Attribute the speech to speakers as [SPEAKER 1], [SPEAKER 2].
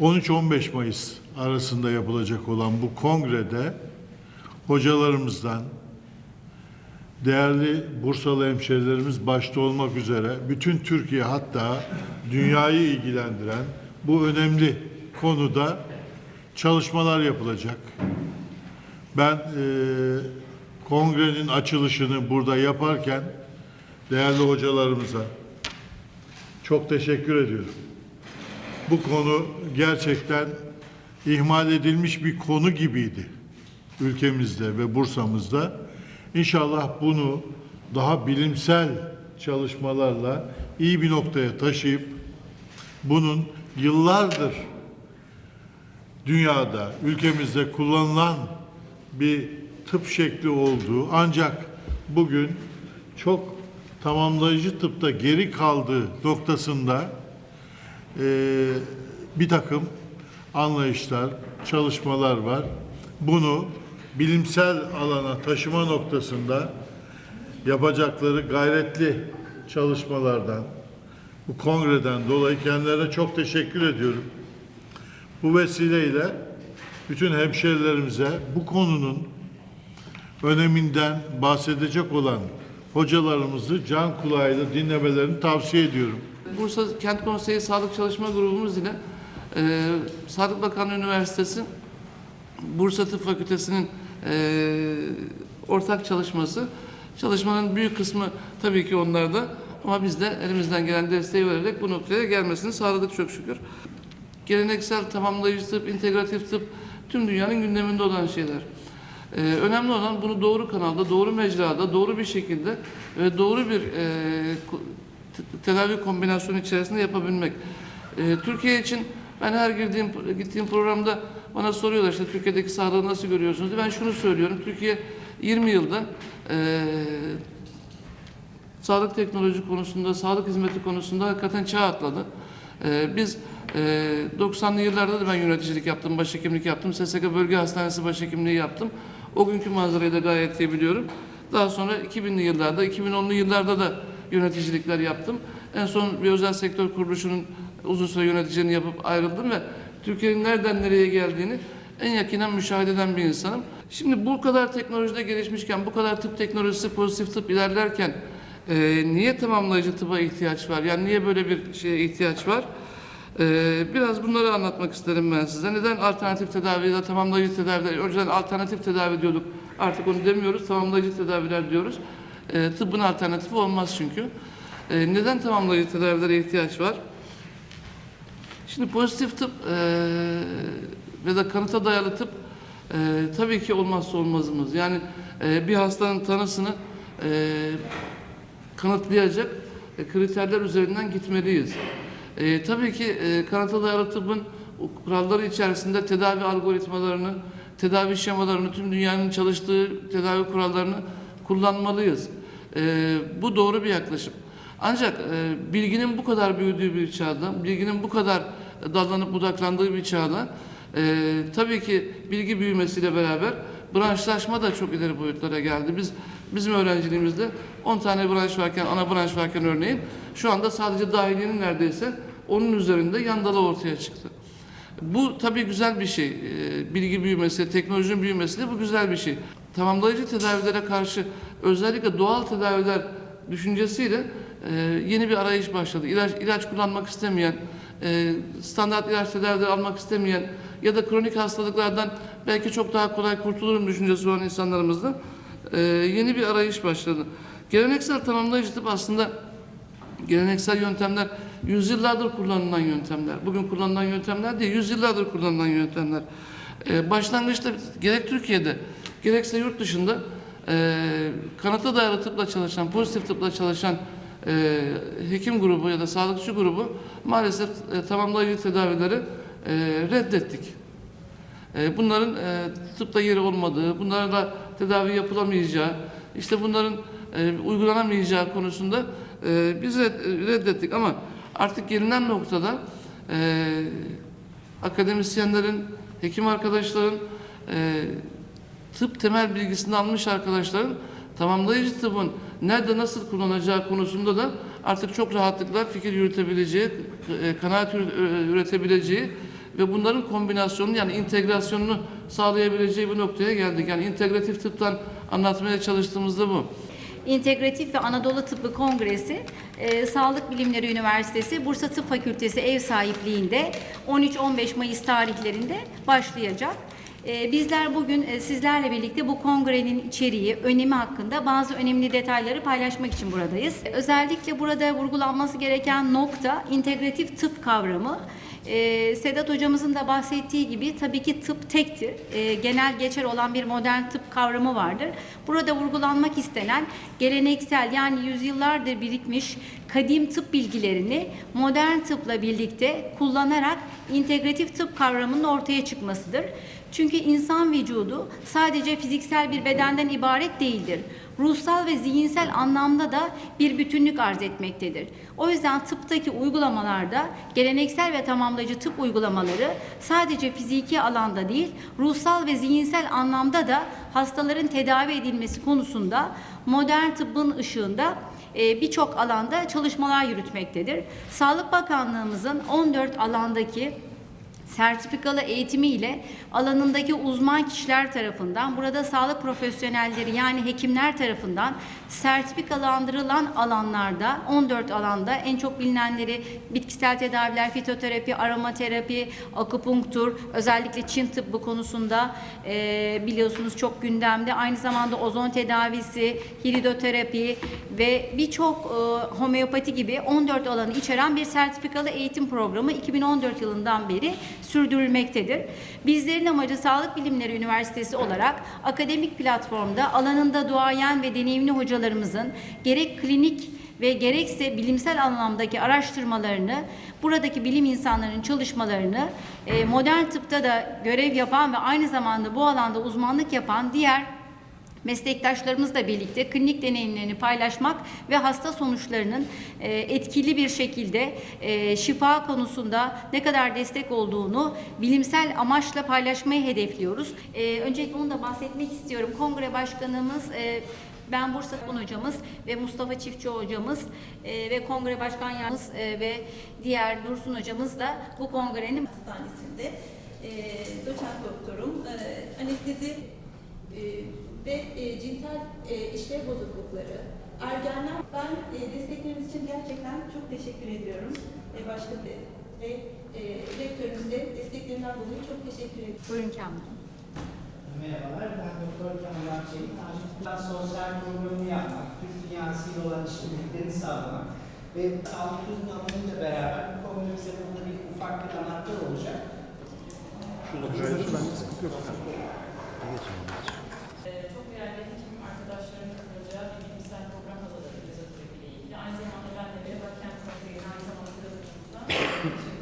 [SPEAKER 1] 13-15 Mayıs arasında yapılacak olan bu kongrede hocalarımızdan, değerli Bursalı hemşerilerimiz başta olmak üzere bütün Türkiye hatta dünyayı ilgilendiren bu önemli konuda çalışmalar yapılacak. Ben eee, kongrenin açılışını burada yaparken değerli hocalarımıza çok teşekkür ediyorum. Bu konu gerçekten ihmal edilmiş bir konu gibiydi ülkemizde ve Bursa'mızda. İnşallah bunu daha bilimsel çalışmalarla iyi bir noktaya taşıyıp bunun yıllardır dünyada, ülkemizde kullanılan bir tıp şekli olduğu ancak bugün çok tamamlayıcı tıpta geri kaldığı noktasında bir takım anlayışlar, çalışmalar var. Bunu bilimsel alana taşıma noktasında yapacakları gayretli çalışmalardan, bu kongreden dolayı kendilerine çok teşekkür ediyorum. Bu vesileyle bütün hemşerilerimize bu konunun öneminden bahsedecek olan hocalarımızı can kulağıyla dinlemelerini tavsiye ediyorum.
[SPEAKER 2] Bursa Kent Konseyi Sağlık Çalışma Grubumuz ile e, Sağlık Bakanlığı Üniversitesi Bursa Tıp Fakültesi'nin e, ortak çalışması. Çalışmanın büyük kısmı tabii ki onlarda ama biz de elimizden gelen desteği vererek bu noktaya gelmesini sağladık çok şükür. Geleneksel tamamlayıcı tıp, integratif tıp tüm dünyanın gündeminde olan şeyler. Ee, önemli olan bunu doğru kanalda, doğru mecrada, doğru bir şekilde ve doğru bir e, tedavi kombinasyonu içerisinde yapabilmek. Ee, Türkiye için ben her girdiğim gittiğim programda bana soruyorlar işte Türkiye'deki sağlığı nasıl görüyorsunuz. Ben şunu söylüyorum. Türkiye 20 yılda e, sağlık teknoloji konusunda, sağlık hizmeti konusunda hakikaten çağ atladı. Ee, biz e, 90'lı yıllarda da ben yöneticilik yaptım, başhekimlik yaptım. SSK Bölge Hastanesi başhekimliği yaptım. O günkü manzarayı da gayet iyi biliyorum. Daha sonra 2000'li yıllarda, 2010'lu yıllarda da yöneticilikler yaptım. En son bir özel sektör kuruluşunun uzun süre yöneticiliğini yapıp ayrıldım ve Türkiye'nin nereden nereye geldiğini en yakinen müşahede eden bir insanım. Şimdi bu kadar teknolojide gelişmişken, bu kadar tıp teknolojisi, pozitif tıp ilerlerken e, niye tamamlayıcı tıba ihtiyaç var? Yani niye böyle bir şeye ihtiyaç var? E, biraz bunları anlatmak isterim ben size. Neden alternatif tedavi ya tamamlayıcı tedaviler? Önceden alternatif tedavi diyorduk. Artık onu demiyoruz. Tamamlayıcı tedaviler diyoruz. E, tıbbın alternatifi olmaz çünkü. E, neden tamamlayıcı tedavilere ihtiyaç var? Şimdi pozitif tıp eee ve da kanıta dayalı tıp eee, tabii ki olmazsa olmazımız. Yani eee, bir hastanın tanısını eee, kanıtlayacak e, kriterler üzerinden gitmeliyiz. Eee, tabii ki eee kanıta dayalı tıbbın kuralları içerisinde tedavi algoritmalarını, tedavi şemalarını, tüm dünyanın çalıştığı tedavi kurallarını kullanmalıyız. Eee, bu doğru bir yaklaşım. Ancak e, bilginin bu kadar büyüdüğü bir çağda, bilginin bu kadar dallanıp budaklandığı bir çağda e, tabii ki bilgi büyümesiyle beraber branşlaşma da çok ileri boyutlara geldi. Biz bizim öğrenciliğimizde 10 tane branş varken, ana branş varken örneğin şu anda sadece dahiliyenin neredeyse onun üzerinde yan dalı ortaya çıktı. Bu tabii güzel bir şey. Ee, Bilgi büyümesi, teknolojinin büyümesi de bu güzel bir şey. Tamamlayıcı tedavilere karşı özellikle doğal tedaviler düşüncesiyle e, yeni bir arayış başladı. İlaç, ilaç kullanmak istemeyen, e, standart ilaç tedavileri almak istemeyen ya da kronik hastalıklardan belki çok daha kolay kurtulurum düşüncesi olan insanlarımızda e, yeni bir arayış başladı. Geleneksel tamamlayıcı tıp aslında geleneksel yöntemler yüzyıllardır kullanılan yöntemler. Bugün kullanılan yöntemler değil, yüzyıllardır kullanılan yöntemler. Ee, başlangıçta gerek Türkiye'de gerekse yurt dışında e, kanıta dayalı tıpla çalışan, pozitif tıpla çalışan e, hekim grubu ya da sağlıkçı grubu maalesef e, tamamlayıcı tedavileri e, reddettik. E, bunların e, tıpta yeri olmadığı, bunlarla tedavi yapılamayacağı, işte bunların e, uygulanamayacağı konusunda e, biz red- reddettik ama artık gelinen noktada e, akademisyenlerin, hekim arkadaşların, e, tıp temel bilgisini almış arkadaşların tamamlayıcı tıbbın nerede nasıl kullanacağı konusunda da artık çok rahatlıkla fikir yürütebileceği, e, kanaat e, üretebileceği ve bunların kombinasyonunu yani integrasyonunu sağlayabileceği bir noktaya geldik. Yani integratif tıptan anlatmaya çalıştığımızda bu.
[SPEAKER 3] İntegratif ve Anadolu Tıbbı Kongresi, e, Sağlık Bilimleri Üniversitesi Bursa Tıp Fakültesi ev sahipliğinde 13-15 Mayıs tarihlerinde başlayacak. E, bizler bugün e, sizlerle birlikte bu kongrenin içeriği, önemi hakkında bazı önemli detayları paylaşmak için buradayız. Özellikle burada vurgulanması gereken nokta integratif tıp kavramı. Ee, Sedat hocamızın da bahsettiği gibi tabii ki tıp tektir. Ee, genel geçer olan bir modern tıp kavramı vardır. Burada vurgulanmak istenen geleneksel yani yüzyıllardır birikmiş kadim tıp bilgilerini modern tıpla birlikte kullanarak integratif tıp kavramının ortaya çıkmasıdır. Çünkü insan vücudu sadece fiziksel bir bedenden ibaret değildir. Ruhsal ve zihinsel anlamda da bir bütünlük arz etmektedir. O yüzden tıptaki uygulamalarda geleneksel ve tamamlayıcı tıp uygulamaları sadece fiziki alanda değil, ruhsal ve zihinsel anlamda da hastaların tedavi edilmesi konusunda modern tıbbın ışığında e, birçok alanda çalışmalar yürütmektedir. Sağlık Bakanlığımızın 14 alandaki sertifikalı eğitimi ile alanındaki uzman kişiler tarafından burada sağlık profesyonelleri yani hekimler tarafından sertifikalandırılan alanlarda 14 alanda en çok bilinenleri bitkisel tedaviler, fitoterapi, aromaterapi, akupunktur, özellikle Çin tıbbı konusunda e, biliyorsunuz çok gündemde. Aynı zamanda ozon tedavisi, hiridoterapi ve birçok e, homeopati gibi 14 alanı içeren bir sertifikalı eğitim programı 2014 yılından beri sürdürülmektedir. Bizlerin amacı Sağlık Bilimleri Üniversitesi olarak akademik platformda alanında duayen ve deneyimli hocalarımızın gerek klinik ve gerekse bilimsel anlamdaki araştırmalarını, buradaki bilim insanlarının çalışmalarını, e, modern tıpta da görev yapan ve aynı zamanda bu alanda uzmanlık yapan diğer meslektaşlarımızla birlikte klinik deneyimlerini paylaşmak ve hasta sonuçlarının e, etkili bir şekilde e, şifa konusunda ne kadar destek olduğunu bilimsel amaçla paylaşmayı hedefliyoruz. E, öncelikle onu da bahsetmek istiyorum. Kongre başkanımız ben Bursa Tıbbın hocamız ve Mustafa Çiftçi hocamız e, ve kongre başkan yardımcımız e, ve diğer Dursun hocamız da bu kongrenin
[SPEAKER 4] Hastanesi'nde e, doçent doktorum, e, anestezi e, ve e, cinsel e, işlev bozuklukları, ergenler. Ben e, destekleriniz için gerçekten çok teşekkür ediyorum. E, başka ve, ve e, rektörümüze desteklerinden dolayı çok teşekkür ediyorum.
[SPEAKER 3] Buyurun Kamil.
[SPEAKER 5] Merhabalar, ben Doktor Kamran Çelik. Acil sosyal programını yapmak, Türk dünyasıyla olan işbirliklerini sağlamak ve sağlık turizmi alanıyla beraber bu kongremize burada bir ufak bir anahtar olacak.
[SPEAKER 6] Şurada ben sıkıntı yok. aynı zamanda ben de bir vakansiyonu aynı zamanda kazanıyorum.